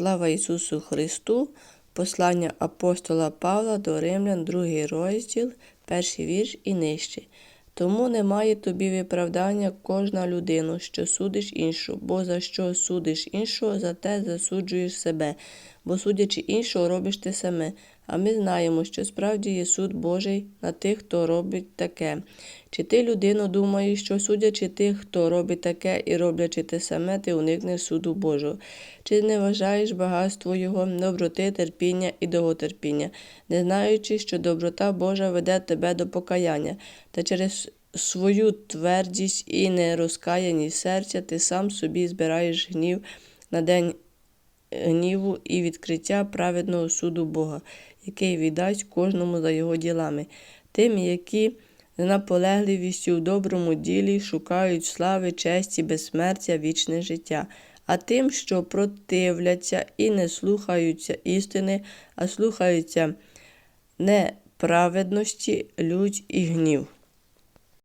Слава Ісусу Христу! Послання апостола Павла до Римлян, другий розділ, перший вірш і нижче. Тому немає тобі виправдання кожна людину, що судиш іншу, бо за що судиш іншого, за те засуджуєш себе, бо судячи іншого, робиш ти саме. А ми знаємо, що справді є суд Божий на тих, хто робить таке. Чи ти, людино, думаєш, що судячи тих, хто робить таке і роблячи те саме, ти уникнеш суду Божого? Чи не вважаєш багатство Його, доброти, терпіння і довготерпіння, не знаючи, що доброта Божа веде тебе до покаяння, та через свою твердість і нерозкаяність серця ти сам собі збираєш гнів на день гніву і відкриття праведного суду Бога, який віддасть кожному за його ділами, тим, які з наполегливістю в доброму ділі шукають слави, честі, безсмертя, вічне життя, а тим, що противляться і не слухаються істини, а слухаються неправедності, лють і гнів.